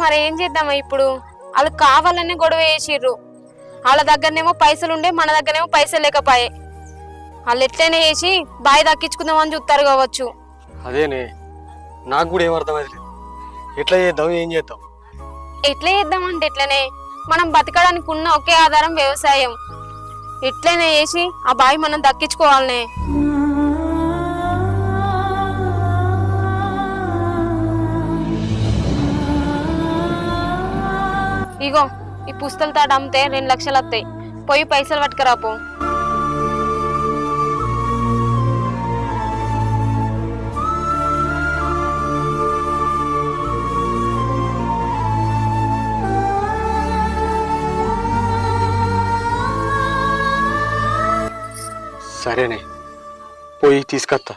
మరి ఏం చేద్దామా ఇప్పుడు? వాళ్ళు కావాలనే గొడవ చేసిర్రు. వాళ్ళ దగ్గరనేమో పైసలు ఉండే మన దగ్గరనేమో పైసలు లేకపోయే. వాళ్ళు ఎట్లయినా చేసి బాయి దక్కించుకుందామని చూస్తారు కావచ్చు. అదేనే నాకు కూడా ఏం ఎట్లా చేద్దాం ఏం చేద్దాం? ఎట్లా చేద్దామంటే ఎట్లనే? మనం బతకడానికి ఉన్న ఒకే ఆధారం వ్యవసాయం. ఎట్లయినా చేసి ఆ బావి మనం దక్కించుకోవాలనే. ఇగో ఈ పుస్తలు తాట అమ్మితే రెండు లక్షలు వస్తాయి. పోయి పైసలు పట్టుకురాపో సరేనే పోయి తీసుకొస్తా